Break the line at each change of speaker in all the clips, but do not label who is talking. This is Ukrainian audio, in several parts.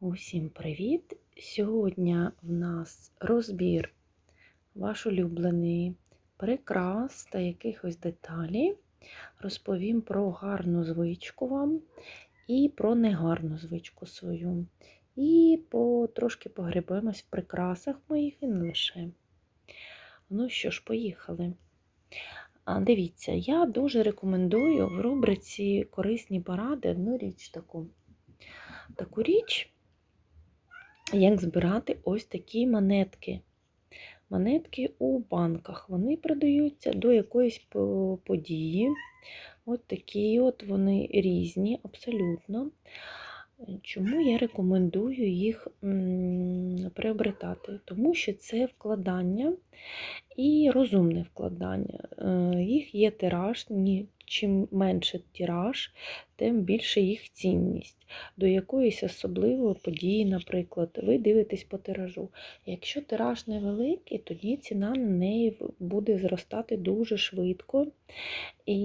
Усім привіт! Сьогодні в нас розбір ваш улюблений прикрас та якихось деталей. Розповім про гарну звичку вам і про негарну звичку свою. І по, трошки погребемось в прикрасах моїх і не лише. Ну що ж, поїхали. Дивіться, я дуже рекомендую в рубриці Корисні поради одну річ таку. Таку річ як збирати ось такі монетки. Монетки у банках. Вони продаються до якоїсь події. От такі от вони різні, абсолютно. Чому я рекомендую їх приобретати? Тому що це вкладання і розумне вкладання. Е, їх є тираж, чим менше тираж, тим більше їх цінність. До якоїсь особливої події, наприклад, ви дивитесь по тиражу. Якщо тираж невеликий, тоді ціна на неї буде зростати дуже швидко. І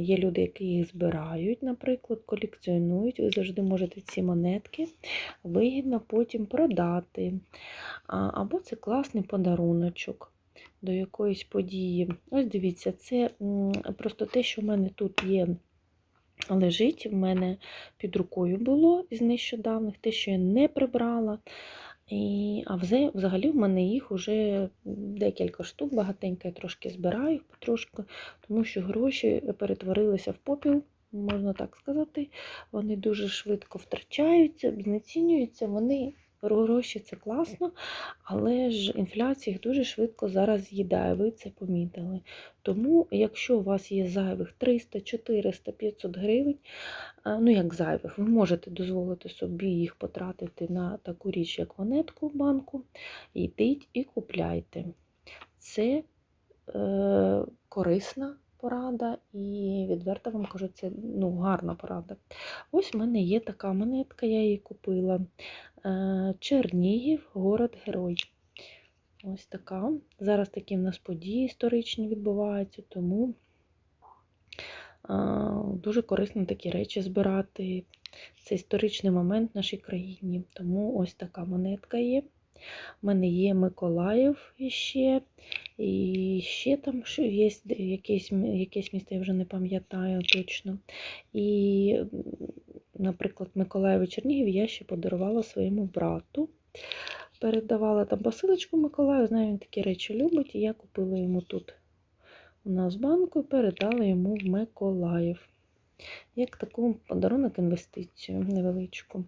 є люди, які їх збирають, наприклад, колекціонують. Ви завжди можете ці монетки вигідно потім продати. Або це класний подаруночок до якоїсь події. Ось дивіться, це просто те, що в мене тут є. Лежить в мене під рукою було із нещодавних, те, що я не прибрала. І, А взагалі в мене їх вже декілька штук, багатенько я трошки збираю потрошку, тому що гроші перетворилися в попіл, можна так сказати. Вони дуже швидко втрачаються, знецінюються, вони Гроші це класно, але ж інфляція їх дуже швидко зараз з'їдає, ви це помітили. Тому, якщо у вас є зайвих 300, 400, 500 гривень, ну як зайвих, ви можете дозволити собі їх потратити на таку річ, як монетку в банку, йдіть і купляйте. Це е, корисна порада, і відверто вам кажу, це ну, гарна порада. Ось в мене є така монетка, я її купила. Е, Чернігів, город-герой. Ось така. Зараз такі в нас події історичні відбуваються, тому дуже корисно такі речі збирати. Це історичний момент в нашій країні. Тому ось така монетка є. У мене є Миколаїв іще, і ще там є якесь якесь місто, я вже не пам'ятаю точно. І, наприклад, Миколаїв і Чернігів я ще подарувала своєму брату. Передавала там посилочку Миколаю, знаю, він такі речі любить, і я купила йому тут у нас банку і передала йому в Миколаїв. Як таку подарунок інвестицію невеличку.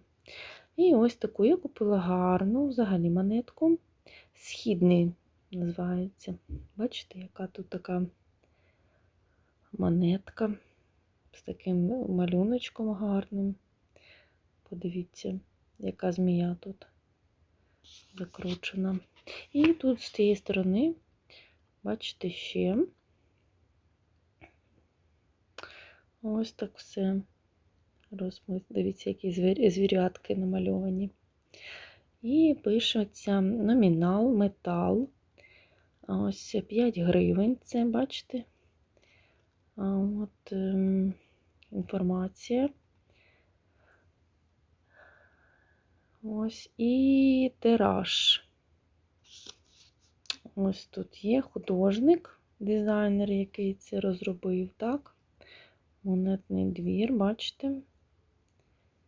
І ось таку я купила гарну, взагалі монетку. Східний називається. Бачите, яка тут така монетка з таким малюночком гарним. Подивіться, яка змія тут закручена. І тут з цієї сторони, бачите, ще ось так все розмит. Дивіться, які звірятки намальовані. І пишеться номінал, метал. Ось 5 гривень, це, бачите? От ем, інформація. Ось і тираж. Ось тут є художник, дизайнер, який це розробив, так? Монетний двір, бачите?